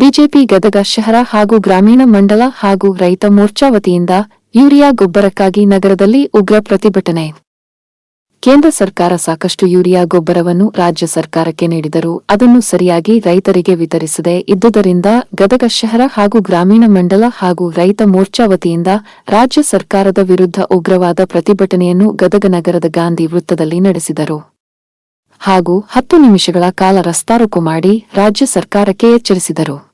BJP Gadag ಶಹರ ಹಾಗೂ ಗ್ರಾಮೀಣ ಮಂಡಲ ಹಾಗೂ ರೈತ ಮೋರ್ಚಾ ವತಿಯಿಂದ ಯೂರಿಯಾ ಗೊಬ್ಬರಕ್ಕಾಗಿ ನಗರದಲ್ಲಿ ಉಗ್ರ ಪ್ರತಿಭಟನೆ. ಕೇಂದ್ರ ಸರ್ಕಾರ ಸಾಕಷ್ಟು ಯೂರಿಯಾ ಗೊಬ್ಬರವನ್ನು ರಾಜ್ಯ ಸರ್ಕಾರಕ್ಕೆ ನೀಡಿದರೂ ಅದನ್ನು ಸರಿಯಾಗಿ ರೈತರಿಗೆ ವಿತರಿಸದೆ ಇದ್ದುದರಿಂದ ಗದಗ ಶಹರ ಹಾಗೂ ಗ್ರಾಮೀಣ ಮಂಡಲ ಹಾಗೂ ರೈತ ಮೋರ್ಚಾ ವತಿಯಿಂದ ರಾಜ್ಯ ಸರ್ಕಾರದ ವಿರುದ್ಧ ಉಗ್ರವಾದ ಪ್ರತಿಭಟನೆಯನ್ನು ಗದಗ ನಗರದ ಗಾಂಧಿ ವೃತ್ತದಲ್ಲಿ ನಡೆಸಿದರು. ಹಾಗೂ ಹತ್ತು ನಿಮಿಷಗಳ ಕಾಲ ರಸ್ತಾರೋಕು ಮಾಡಿ ರಾಜ್ಯ ಸರ್ಕಾರಕ್ಕೆ ಎಚ್ಚರಿಸಿದರು.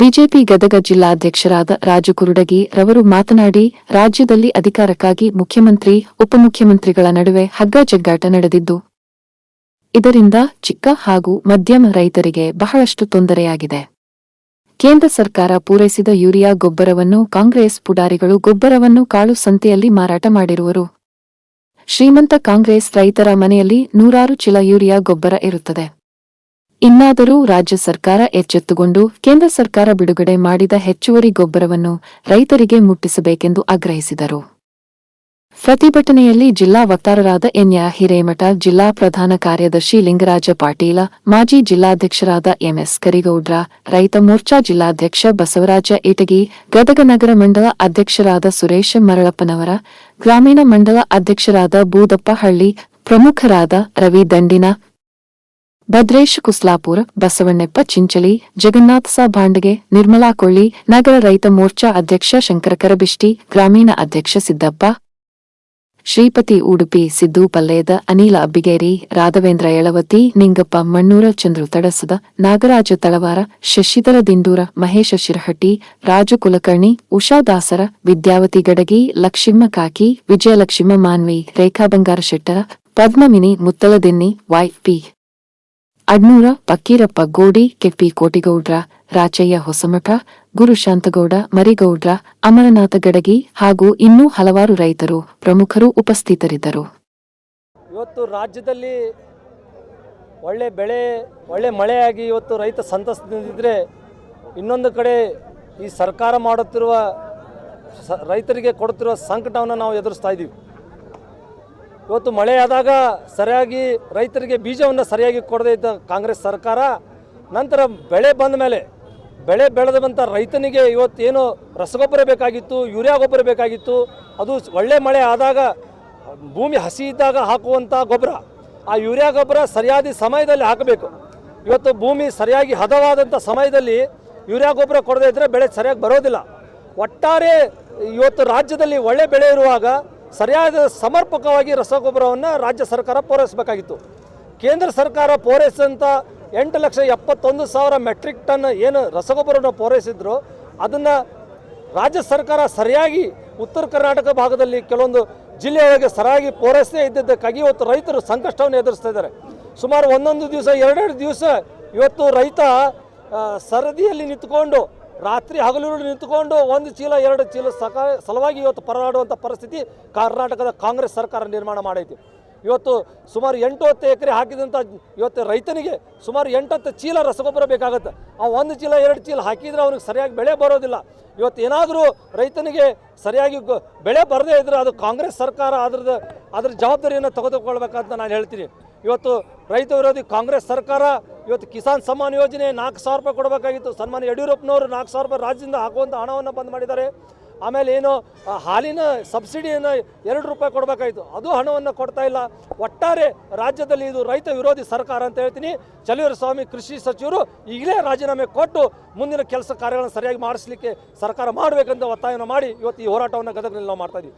ಬಿಜೆಪಿ ಗದಗ ಜಿಲ್ಲಾಧ್ಯಕ್ಷರಾದ ರಾಜು ಕುರುಡಗಿ ರವರು ಮಾತನಾಡಿ, ರಾಜ್ಯದಲ್ಲಿ ಅಧಿಕಾರಕ್ಕಾಗಿ ಮುಖ್ಯಮಂತ್ರಿ, ಉಪಮುಖ್ಯಮಂತ್ರಿಗಳ ನಡುವೆ ಹಗ್ಗ ಜಗ್ಗಾಟ ನಡೆದಿದ್ದು, ಇದರಿಂದ ಚಿಕ್ಕ ಹಾಗೂ ಮಧ್ಯಮ ರೈತರಿಗೆ ಬಹಳಷ್ಟು ತೊಂದರೆಯಾಗಿದೆ. ಕೇಂದ್ರ ಸರ್ಕಾರ ಪೂರೈಸಿದ ಯೂರಿಯಾ ಗೊಬ್ಬರವನ್ನು ಕಾಂಗ್ರೆಸ್ ಪುಡಾರಿಗಳು ಗೊಬ್ಬರವನ್ನು ಕಾಳು ಸಂತೆಯಲ್ಲಿ ಮಾರಾಟ ಮಾಡಿರುವರು. ಶ್ರೀಮಂತ ಕಾಂಗ್ರೆಸ್ ರೈತರ ಮನೆಯಲ್ಲಿ ನೂರಾರು ಚೀಲ ಯೂರಿಯಾ ಗೊಬ್ಬರ ಇರುತ್ತದೆ. ಇನ್ನಾದರೂ ರಾಜ್ಯ ಸರ್ಕಾರ ಎಚ್ಚೆತ್ತುಕೊಂಡು ಕೇಂದ್ರ ಸರ್ಕಾರ ಬಿಡುಗಡೆ ಮಾಡಿದ ಹೆಚ್ಚುವರಿ ಗೊಬ್ಬರವನ್ನು ರೈತರಿಗೆ ಮುಟ್ಟಿಸಬೇಕೆಂದು ಆಗ್ರಹಿಸಿದರು. ಪ್ರತಿಭಟನೆಯಲ್ಲಿ ಜಿಲ್ಲಾ ವಕ್ತಾರರಾದ ಎನ್ಯ ಹಿರೇಮಠ, ಜಿಲ್ಲಾ ಪ್ರಧಾನ ಕಾರ್ಯದರ್ಶಿ ಲಿಂಗರಾಜ ಪಾಟೀಲ, ಮಾಜಿ ಜಿಲ್ಲಾಧ್ಯಕ್ಷರಾದ ಎಂಎಸ್ ಕರಿಗೌಡ್ರ, ರೈತ ಮೋರ್ಚಾ ಜಿಲ್ಲಾಧ್ಯಕ್ಷ ಬಸವರಾಜ ಇಟಗಿ ಗದಗ ನಗರ ಮಂಡಲ ಅಧ್ಯಕ್ಷರಾದ ಸುರೇಶ ಮರಳಪ್ಪನವರ, ಗ್ರಾಮೀಣ ಮಂಡಲ ಅಧ್ಯಕ್ಷರಾದ ಬೂದಪ್ಪ ಹಳ್ಳಿ ಪ್ರಮುಖರಾದ ರವಿ ದಂಡಿನ ಭದ್ರೇಶ್ ಕುಸ್ಲಾಪುರ, ಬಸವಣ್ಣಪ್ಪ ಚಿಂಚಲಿ, ಜಗನ್ನಾಥ ಸಾ ಭಾಂಡಗೆ, ನಿರ್ಮಲಾ ಕೊಳ್ಳಿ, ನಗರ ರೈತ ಮೋರ್ಚಾ ಅಧ್ಯಕ್ಷ ಶಂಕರ ಕರಬಿಷ್ಟಿ ಗ್ರಾಮೀಣ ಅಧ್ಯಕ್ಷ ಸಿದ್ದಪ್ಪ, ಶ್ರೀಪತಿ ಉಡುಪಿ ಸಿದ್ದು ಪಲ್ಲೇದ, ಅನಿಲ ಅಬ್ಬಿಗೇರಿ, ರಾಘವೇಂದ್ರ ಯಳವತಿ, ನಿಂಗಪ್ಪ ಮಣ್ಣೂರ ಚಂದ್ರು ತಡಸದ, ನಾಗರಾಜ ತಳವಾರ, ಶಶಿಧರ ದಿಂಡೂರ, ಮಹೇಶ ಶಿರಹಟ್ಟಿ, ರಾಜು ಕುಲಕರ್ಣಿ, ಉಷಾ ದಾಸರ, ವಿದ್ಯಾವತಿ ಗಡಗಿ ಲಕ್ಷ್ಮ ಕಾಕಿ Vijayalakshmi Manvi, Rekha Bangara Shettar, Padmini Muttaladinni Y P Adnur Pakkirappa Godi, K P Kotigoudra, Rachayya Hosamath Gurushantagouda Marigoudra, Amarnath Gadagi ಹಾಗೂ ಇನ್ನೂ ಹಲವಾರು ರೈತರು ಪ್ರಮುಖರು ಉಪಸ್ಥಿತರಿದ್ದರು. ಇವತ್ತು ರಾಜ್ಯದಲ್ಲಿ ಒಳ್ಳೆ ಬೆಳೆ, ಒಳ್ಳೆ ಮಳೆಯಾಗಿ ಇವತ್ತು ರೈತ ಸಂತಸದಿಂದಿದ್ರೆ ಇನ್ನೊಂದು ಕಡೆ ಈ ಸರ್ಕಾರ ಮಾಡುತ್ತಿರುವ ರೈತರಿಗೆ ಕೊಡುತ್ತಿರುವ ಸಂಕಟವನ್ನು ನಾವು ಎದುರಿಸ್ತಾ ಇದ್ದೀವಿ. ಇವತ್ತು ಮಳೆ ಆದಾಗ ಸರಿಯಾಗಿ ರೈತರಿಗೆ ಬೀಜವನ್ನು ಸರಿಯಾಗಿ ಕೊಡದೇ ಇದ್ದ ಕಾಂಗ್ರೆಸ್ ಸರ್ಕಾರ, ನಂತರ ಬೆಳೆ ಬಂದ ಮೇಲೆ, ಬೆಳೆ ಬೆಳೆದಂಥ ರೈತನಿಗೆ ಇವತ್ತೇನು ರಸಗೊಬ್ಬರ ಬೇಕಾಗಿತ್ತು ಯೂರಿಯಾ ಗೊಬ್ಬರ ಬೇಕಾಗಿತ್ತು, ಅದು ಒಳ್ಳೆ ಮಳೆ ಆದಾಗ, ಭೂಮಿ ಹಸಿ ಇದ್ದಾಗ ಹಾಕುವಂಥ ಗೊಬ್ಬರ, ಆ ಯೂರಿಯಾ ಗೊಬ್ಬರ ಸರಿಯಾದ ಸಮಯದಲ್ಲಿ ಹಾಕಬೇಕು. ಇವತ್ತು ಭೂಮಿ ಸರಿಯಾಗಿ ಹದವಾದಂಥ ಸಮಯದಲ್ಲಿ ಯೂರಿಯಾ ಗೊಬ್ಬರ ಕೊಡದೇ ಇದ್ದರೆ ಬೆಳೆ ಸರಿಯಾಗಿ ಬರೋದಿಲ್ಲ. ಒಟ್ಟಾರೆ ಇವತ್ತು ರಾಜ್ಯದಲ್ಲಿ ಒಳ್ಳೆ ಬೆಳೆ ಇರುವಾಗ ಸರಿಯಾದ ಸಮರ್ಪಕವಾಗಿ ರಸಗೊಬ್ಬರವನ್ನು ರಾಜ್ಯ ಸರ್ಕಾರ ಪೂರೈಸಬೇಕಾಗಿತ್ತು. ಕೇಂದ್ರ ಸರ್ಕಾರ ಪೂರೈಸಿದಂಥ ಎಂಟು ಲಕ್ಷ ಎಪ್ಪತ್ತೊಂದು ಸಾವಿರ ಮೆಟ್ರಿಕ್ ಟನ್ ಏನು ರಸಗೊಬ್ಬರವನ್ನು ಪೂರೈಸಿದ್ರು, ಅದನ್ನು ರಾಜ್ಯ ಸರ್ಕಾರ ಸರಿಯಾಗಿ ಉತ್ತರ ಕರ್ನಾಟಕ ಭಾಗದಲ್ಲಿ ಕೆಲವೊಂದು ಜಿಲ್ಲೆಯೊಳಗೆ ಸರಿಯಾಗಿ ಪೂರೈಸದೇ ಇದ್ದಿದ್ದಕ್ಕಾಗಿ ಇವತ್ತು ರೈತರು ಸಂಕಷ್ಟವನ್ನು ಎದುರಿಸ್ತಾ ಇದ್ದಾರೆ. ಸುಮಾರು ಒಂದೊಂದು ದಿವಸ, ಎರಡೆರಡು ದಿವಸ ಇವತ್ತು ರೈತ ಸರದಿಯಲ್ಲಿ ನಿಂತ್ಕೊಂಡು ರಾತ್ರಿ ಹಗಲು ನಿಂತುಕೊಂಡು ಒಂದು ಚೀಲ, ಎರಡು ಚೀಲ ಸಕ, ಸಲುವಾಗಿ ಇವತ್ತು ಪರದಾಡುವಂಥ ಪರಿಸ್ಥಿತಿ ಕರ್ನಾಟಕದ ಕಾಂಗ್ರೆಸ್ ಸರ್ಕಾರ ನಿರ್ಮಾಣ ಮಾಡೈತಿ. ಇವತ್ತು ಸುಮಾರು ಎಂಟು ಹತ್ತು ಎಕರೆ ಹಾಕಿದಂಥ ಇವತ್ತು ರೈತನಿಗೆ ಸುಮಾರು ಎಂಟತ್ತು ಚೀಲ ರಸಗೊಬ್ಬರ ಬೇಕಾಗುತ್ತೆ. ಆ ಒಂದು ಚೀಲ, ಎರಡು ಚೀಲ ಹಾಕಿದರೆ ಅವ್ರಿಗೆ ಸರಿಯಾಗಿ ಬೆಳೆ ಬರೋದಿಲ್ಲ. ಇವತ್ತು ಏನಾದರೂ ರೈತನಿಗೆ ಸರಿಯಾಗಿ ಬೆಳೆ ಬರದೇ ಇದ್ದರೆ ಅದು ಕಾಂಗ್ರೆಸ್ ಸರ್ಕಾರ ಅದ್ರದ್ದು ಅದ್ರ ಜವಾಬ್ದಾರಿಯನ್ನು ತೆಗೆದುಕೊಳ್ಬೇಕಂತ ನಾನು ಹೇಳ್ತೀನಿ. ಇವತ್ತು ರೈತ ವಿರೋಧಿ ಕಾಂಗ್ರೆಸ್ ಸರ್ಕಾರ ಇವತ್ತು ಕಿಸಾನ್ ಸಮ್ಮಾನ್ ಯೋಜನೆ ನಾಲ್ಕು ಸಾವಿರ ರೂಪಾಯಿ ಕೊಡಬೇಕಾಗಿತ್ತು. ಸನ್ಮಾನ್ಯ ಯಡಿಯೂರಪ್ಪನವರು ನಾಲ್ಕು ಸಾವಿರ ರೂಪಾಯಿ ರಾಜ್ಯದಿಂದ ಹಾಕುವಂಥ ಹಣವನ್ನು ಬಂದ್ ಮಾಡಿದ್ದಾರೆ. ಆಮೇಲೆ ಏನು ಹಾಲಿನ ಸಬ್ಸಿಡಿಯನ್ನು ಎರಡು ರೂಪಾಯಿ ಕೊಡಬೇಕಾಯಿತು ಅದು ಹಣವನ್ನು ಕೊಡ್ತಾ ಇಲ್ಲ. ಒಟ್ಟಾರೆ ರಾಜ್ಯದಲ್ಲಿ ಇದು ರೈತ ವಿರೋಧಿ ಸರ್ಕಾರ ಅಂತ ಹೇಳ್ತೀನಿ. ಚಲುವರ ಸ್ವಾಮಿ ಕೃಷಿ ಸಚಿವರು ಈಗಲೇ ರಾಜೀನಾಮೆ ಕೊಟ್ಟು ಮುಂದಿನ ಕೆಲಸ ಕಾರ್ಯಗಳನ್ನು ಸರಿಯಾಗಿ ಮಾಡಿಸ್ಲಿಕ್ಕೆ ಸರ್ಕಾರ ಮಾಡಬೇಕಂತ ಒತ್ತಾಯವನ್ನು ಮಾಡಿ ಇವತ್ತು ಈ ಹೋರಾಟವನ್ನು ಗದಗನಲ್ಲಿ ನಾವು ಮಾಡ್ತಾ ಇದ್ದೀವಿ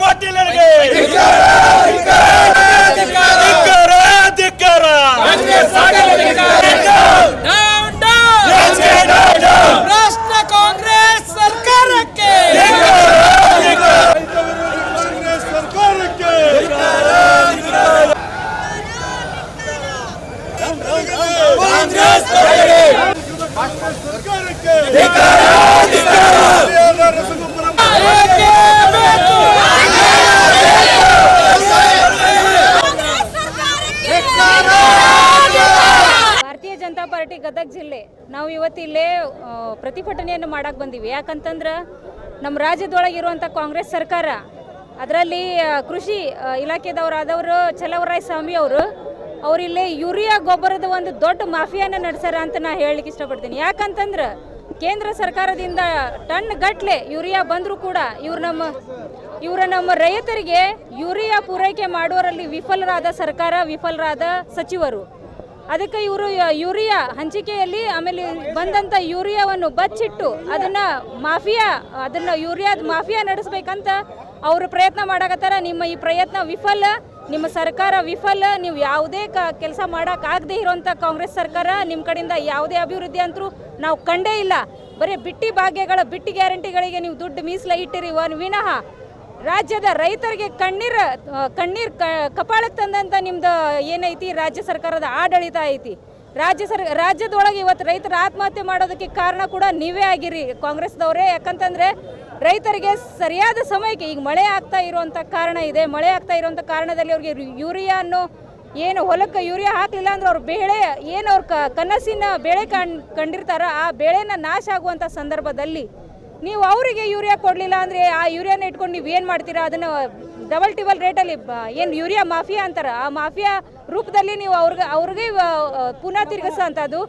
பாட்டில் ನಾವು ಇವತ್ತು ಇಲ್ಲೇ ಆ, ಪ್ರತಿಭಟನೆಯನ್ನು ಮಾಡಕ್ಕೆ ಬಂದೀವಿ. ಯಾಕಂತಂದ್ರೆ ನಮ್ಮ ರಾಜ್ಯದೊಳಗಿರುವಂಥ ಕಾಂಗ್ರೆಸ್ ಸರ್ಕಾರ ಅದರಲ್ಲಿ ಕೃಷಿ ಇಲಾಖೆದವರಾದವರು ಚಲವರಾಯ್ ಸ್ವಾಮಿ ಅವರು ಅವರಿಲ್ಲೇ ಯೂರಿಯಾ ಗೊಬ್ಬರದ ಒಂದು ದೊಡ್ಡ ಮಾಫಿಯಾನ ನಡೆಸ್ಯಾರ ಅಂತ ನಾ ಹೇಳಲಿಕ್ಕೆ ಇಷ್ಟಪಡ್ತೀನಿ. ಯಾಕಂತಂದ್ರೆ ಕೇಂದ್ರ ಸರ್ಕಾರದಿಂದ ಟನ್ ಗಟ್ಲೆ ಯೂರಿಯಾ ಬಂದರೂ ಕೂಡ ಇವ್ರು ನಮ್ಮ ಇವರ ನಮ್ಮ ರೈತರಿಗೆ ಯೂರಿಯಾ ಪೂರೈಕೆ ಮಾಡುವರಲ್ಲಿ ವಿಫಲರಾದ ಸರ್ಕಾರ ವಿಫಲರಾದ ಸಚಿವರು. ಅದಕ್ಕೆ ಇವರು ಯೂರಿಯಾ ಹಂಚಿಕೆಯಲ್ಲಿ ಆಮೇಲೆ ಬಂದಂಥ ಯೂರಿಯಾವನ್ನು ಬಚ್ಚಿಟ್ಟು ಅದನ್ನ ಮಾಫಿಯಾ, ಅದನ್ನ ಯೂರಿಯಾದ ಮಾಫಿಯಾ ನಡೆಸಬೇಕಂತ ಅವರು ಪ್ರಯತ್ನ ಮಾಡಕತ್ತಾರ. ನಿಮ್ಮ ಈ ಪ್ರಯತ್ನ ವಿಫಲ, ನಿಮ್ಮ ಸರ್ಕಾರ ವಿಫಲ, ನೀವು ಯಾವುದೇ ಕ, ಕೆಲಸ ಮಾಡೋಕ್ಕಾಗದೇ ಇರೋಂಥ ಕಾಂಗ್ರೆಸ್ ಸರ್ಕಾರ ನಿಮ್ಮ ಕಡೆಯಿಂದ ಯಾವುದೇ ಅಭಿವೃದ್ಧಿ ಅಂತರೂ ನಾವು ಕಂಡೇ ಇಲ್ಲ. ಬರೀ ಬಿಟ್ಟಿ ಭಾಗ್ಯಗಳ ಬಿಟ್ಟಿ ಗ್ಯಾರಂಟಿಗಳಿಗೆ ನೀವು ದುಡ್ಡು ಮೀಸಲ ಇಟ್ಟಿರಿ ವನ್ ವಿನಃ ರಾಜ್ಯದ ರೈತರಿಗೆ ಕಣ್ಣೀರು ಕಣ್ಣೀರು ಕಪಾಳಕ್ಕೆ ತಂದಂತ ನಿಮ್ದು ಏನೈತಿ? ರಾಜ್ಯ ಸರ್ಕಾರದ ಆಡಳಿತ ಐತಿ. ರಾಜ್ಯ ಸರ್, ರಾಜ್ಯದೊಳಗೆ ಇವತ್ತು ರೈತರು ಆತ್ಮಹತ್ಯೆ ಮಾಡೋದಕ್ಕೆ ಕಾರಣ ಕೂಡ ನೀವೇ ಆಗಿರಿ ಕಾಂಗ್ರೆಸ್ದವರೇ ಯಾಕಂತಂದ್ರೆ ರೈತರಿಗೆ ಸರಿಯಾದ ಸಮಯಕ್ಕೆ, ಈಗ ಮಳೆ ಆಗ್ತಾ ಇರುವಂತ ಕಾರಣ ಇದೆ. ಮಳೆ ಆಗ್ತಾ ಇರುವಂತ ಕಾರಣದಲ್ಲಿ ಅವ್ರಿಗೆ ಯೂರಿಯಾ ಅನ್ನೋ ಏನು ಹೊಲಕ್ಕೆ ಯೂರಿಯಾ ಹಾಕಲಿಲ್ಲ ಅಂದ್ರೆ ಅವ್ರ ಬೆಳೆ, ಏನು ಅವ್ರ ಕನಸಿನ ಬೆಳೆ ಕಂಡಿರ್ತಾರ, ಆ ಬೆಳೆನ ನಾಶ ಆಗುವಂಥ ಸಂದರ್ಭದಲ್ಲಿ ನೀವು ಅವರಿಗೆ ಯೂರಿಯಾ ಕೊಡಲಿಲ್ಲ ಅಂದರೆ ಆ ಯೂರಿಯಾನ ಇಟ್ಕೊಂಡು ನೀವು ಏನು ಮಾಡ್ತೀರಾ? ಅದನ್ನು ಡಬಲ್ ಟಿಬಲ್ ರೇಟಲ್ಲಿ ಏನು ಯೂರಿಯಾ ಮಾಫಿಯಾ ಅಂತಾರೆ? ಆ ಮಾಫಿಯಾ ರೂಪದಲ್ಲಿ ನೀವು ಅವ್ರಿಗೆ ಅವ್ರಿಗೆ ಪುನಃ ತಿರುಗಿಸೋ ಅಂಥದ್ದು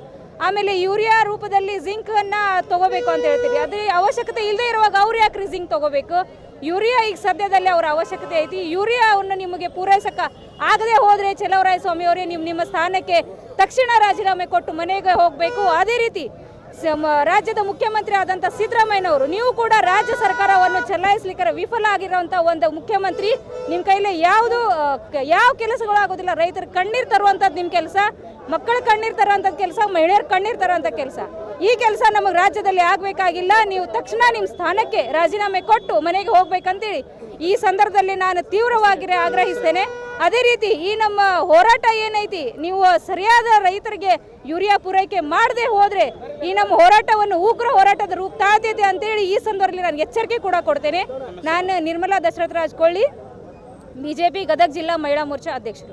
ಆಮೇಲೆ ಯೂರಿಯಾ ರೂಪದಲ್ಲಿ ಜಿಂಕನ್ನು ತಗೋಬೇಕು ಅಂತ ಹೇಳ್ತೀರಿ. ಅದೇ ಅವಶ್ಯಕತೆ ಇಲ್ಲದೆ ಇರುವಾಗ ಅವ್ರು ಯಾಕ್ರಿ ಜಿಂಕ್ ತಗೋಬೇಕು? ಯೂರಿಯಾ ಈಗ ಸದ್ಯದಲ್ಲಿ ಅವರ ಅವಶ್ಯಕತೆ ಐತಿ. ಯೂರಿಯಾವನ್ನು ನಿಮಗೆ ಪೂರೈಸಕ್ಕೆ ಆಗದೆ ಹೋದರೆ ಚಲವರಾಯ ಸ್ವಾಮಿ ಅವರೇ ನಿಮ್ಮ ನಿಮ್ಮ ಸ್ಥಾನಕ್ಕೆ ತಕ್ಷಣ ರಾಜೀನಾಮೆ ಕೊಟ್ಟು ಮನೆಗೆ ಹೋಗಬೇಕು. ಅದೇ ರೀತಿ ರಾಜ್ಯದ ಮುಖ್ಯಮಂತ್ರಿ ಆದಂಥ ಸಿದ್ದರಾಮಯ್ಯನವರು, ನೀವು ಕೂಡ ರಾಜ್ಯ ಸರ್ಕಾರವನ್ನು ಚಲಾಯಿಸಲಿಕ್ಕೆ ವಿಫಲ ಆಗಿರುವಂಥ ಒಂದು ಮುಖ್ಯಮಂತ್ರಿ. ನಿಮ್ಮ ಕೈಲಿ ಯಾವುದು ಯಾವ ಕೆಲಸಗಳು ಆಗೋದಿಲ್ಲ. ರೈತರ ಕಣ್ಣೀರು ತರುವಂಥದ್ದು ನಿಮ್ಮ ಕೆಲಸ, ಮಕ್ಕಳ ಕಣ್ಣೀರು ತರುವಂಥದ್ದು ಕೆಲಸ, ಮಹಿಳೆಯರ ಕಣ್ಣೀರು ತರುವಂಥ ಕೆಲಸ. ಈ ಕೆಲಸ ನಮಗೆ ರಾಜ್ಯದಲ್ಲಿ ಆಗಬೇಕಾಗಿಲ್ಲ. ನೀವು ತಕ್ಷಣ ನಿಮ್ಮ ಸ್ಥಾನಕ್ಕೆ ರಾಜೀನಾಮೆ ಕೊಟ್ಟು ಮನೆಗೆ ಹೋಗ್ಬೇಕಂತೇಳಿ ಈ ಸಂದರ್ಭದಲ್ಲಿ ನಾನು ತೀವ್ರವಾಗಿ ಆಗ್ರಹಿಸ್ತೇನೆ. ಅದೇ ರೀತಿ ಈ ನಮ್ಮ ಹೋರಾಟ ಏನೈತಿ, ನೀವು ಸರಿಯಾದ ರೈತರಿಗೆ ಯೂರಿಯಾ ಪೂರೈಕೆ ಮಾಡದೆ ಹೋದ್ರೆ ಈ ನಮ್ಮ ಹೋರಾಟವನ್ನು ಉಗ್ರ ಹೋರಾಟದ ರೂಪ ತಾಳ್ತಿದೆ ಅಂತೇಳಿ ಈ ಸಂದರ್ಭದಲ್ಲಿ ನಾನು ಎಚ್ಚರಿಕೆ ಕೂಡ ಕೊಡ್ತೇನೆ. ನಾನು ನಿರ್ಮಲಾ ದಶರಥ ರಾಜ್ ಕೊಳ್ಳಿ, ಬಿಜೆಪಿ ಗದಗ ಜಿಲ್ಲಾ ಮಹಿಳಾ ಮೋರ್ಚಾ ಅಧ್ಯಕ್ಷರು.